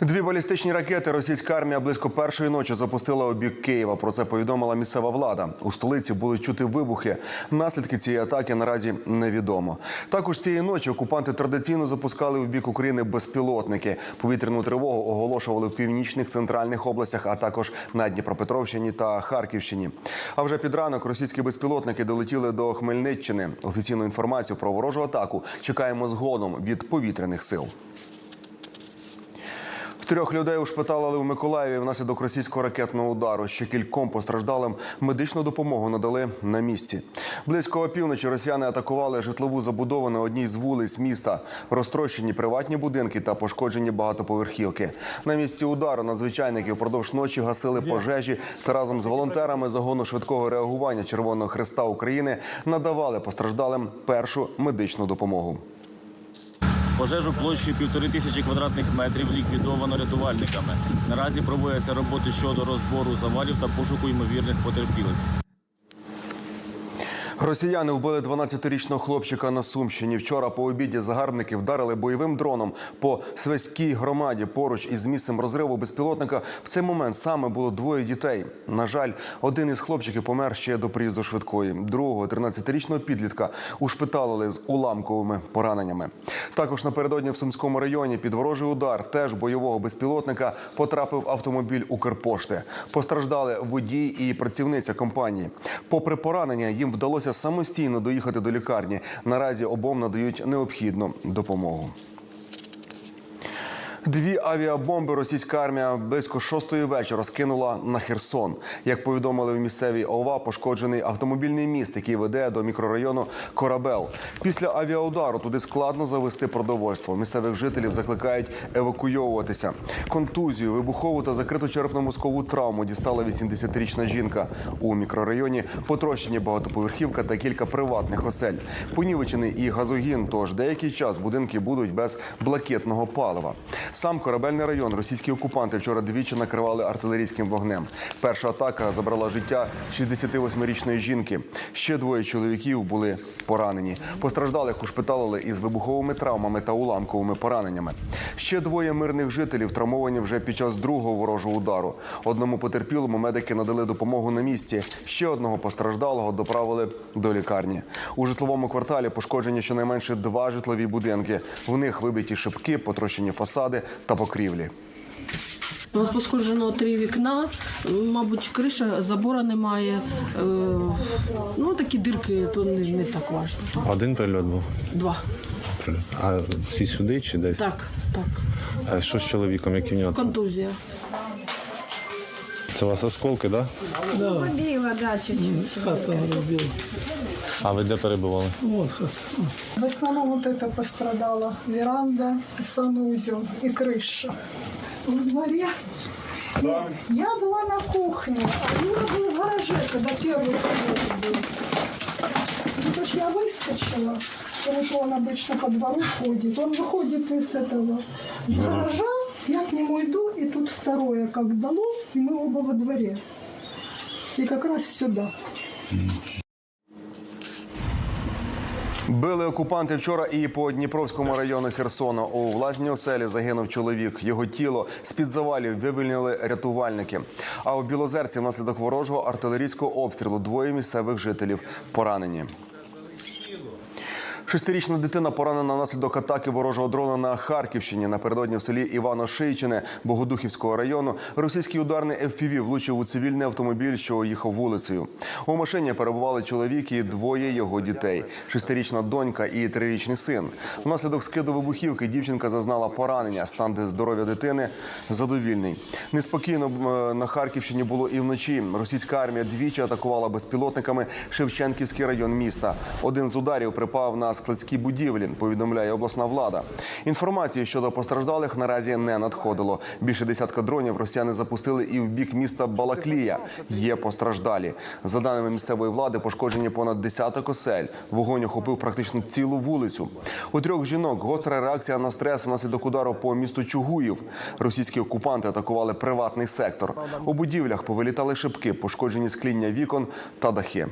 Дві балістичні ракети російська армія близько першої ночі запустила у бік Києва. Про це повідомила місцева влада. У столиці були чути вибухи. Наслідки цієї атаки наразі невідомо. Також цієї ночі окупанти традиційно запускали в бік України безпілотники. Повітряну тривогу оголошували в північних центральних областях, а також на Дніпропетровщині та Харківщині. А вже під ранок російські безпілотники долетіли до Хмельниччини. Офіційну інформацію про ворожу атаку чекаємо згодом від повітряних сил. Трьох людей ушпиталили у Миколаєві внаслідок російського ракетного удару. Ще кільком постраждалим медичну допомогу надали на місці. Близько опівночі росіяни атакували житлову забудову на одній з вулиць міста. Розтрощені приватні будинки та пошкоджені багатоповерхівки. На місці удару надзвичайники впродовж ночі гасили пожежі та разом з волонтерами загону швидкого реагування Червоного Христа України надавали постраждалим першу медичну допомогу. Пожежу площею півтори тисячі квадратних метрів ліквідовано рятувальниками. Наразі проводяться роботи щодо розбору завалів та пошуку ймовірних потерпілих. Росіяни вбили 12-річного хлопчика на Сумщині. Вчора по обіді загарбники вдарили бойовим дроном по Свеській громаді. Поруч із місцем розриву безпілотника в цей момент саме було двоє дітей. На жаль, один із хлопчиків помер ще до приїзду швидкої. Другого 13-річного підлітка ушпиталили з уламковими пораненнями. Також напередодні в Сумському районі під ворожий удар теж бойового безпілотника потрапив автомобіль Укрпошти. Постраждали водій і працівниця компанії. Попри поранення, їм вдалося самостійно доїхати до лікарні. Наразі обом надають необхідну допомогу. Дві авіабомби російська армія близько шостої вечора скинула на Херсон. Як повідомили в місцевій ОВА, пошкоджений автомобільний міст, який веде до мікрорайону Корабел. Після авіаудару туди складно завести продовольство. Місцевих жителів закликають евакуйовуватися. Контузію, вибухову та закриту черепно-мозкову травму дістала 80-річна жінка. У мікрорайоні потрощені багатоповерхівка та кілька приватних осель. Понівечений і газогін. Тож деякий час будинки будуть без блакитного палива. Сам корабельний район російські окупанти вчора двічі накривали артилерійським вогнем. Перша атака забрала життя 68-річної жінки. Ще двоє чоловіків були поранені. Постраждалих ушпиталили із вибуховими травмами та уламковими пораненнями. Ще двоє мирних жителів травмовані вже під час другого ворожого удару. Одному потерпілому медики надали допомогу на місці. Ще одного постраждалого доправили до лікарні. У житловому кварталі пошкоджені щонайменше два житлові будинки. В них вибиті шибки, потрощені фасади та покрівлі. У нас пошкоджено три вікна, мабуть, криша, забора немає. Е, Ну, такі дирки, то не, не так важливо. Один прильот був. Два. А всі сюди чи десь? Так, так. А що з чоловіком, який в нього? Контузія. Це у вас осколки, так? Да? Побила, да, чуть-чуть. А ви де перебували? В основном вот это пострадала веранда, санузел и крыша. В дворе я, я была на кухне, а Юра был в гараже, когда первый прилет был. Ну, то есть я выскочила, потому что он обычно по двору ходит. Он выходит из этого, из гаража, я к нему иду, и тут второе как дало, и мы оба во дворе. И как раз сюда. Били окупанти вчора і по Дніпровському району Херсона. У власній оселі загинув чоловік. Його тіло з-під завалів вивільнили рятувальники. А у Білозерці внаслідок ворожого артилерійського обстрілу двоє місцевих жителів поранені. Шестирічна дитина поранена внаслідок атаки ворожого дрона на Харківщині. Напередодні в селі Івано-Шийчине Богодухівського району російський ударний FPV влучив у цивільний автомобіль, що їхав вулицею. У машині перебували чоловік і двоє його дітей: шестирічна донька і трирічний син. Внаслідок скиду вибухівки дівчинка зазнала поранення. Стан здоров'я дитини задовільний. Неспокійно е, на Харківщині було і вночі. Російська армія двічі атакувала безпілотниками Шевченківський район міста. Один з ударів припав на складські будівлі. Повідомляє обласна влада. Інформації щодо постраждалих наразі не надходило. Більше десятка дронів росіяни запустили і в бік міста Балаклія. Є постраждалі. За даними місцевої влади, пошкоджені понад десяток осель. Вогонь охопив практично цілу вулицю. У трьох жінок гостра реакція на стрес внаслідок удару по місту Чугуїв. Російські окупанти атакували приватний сектор. У будівлях повилітали шибки, пошкоджені скління вікон та дахи.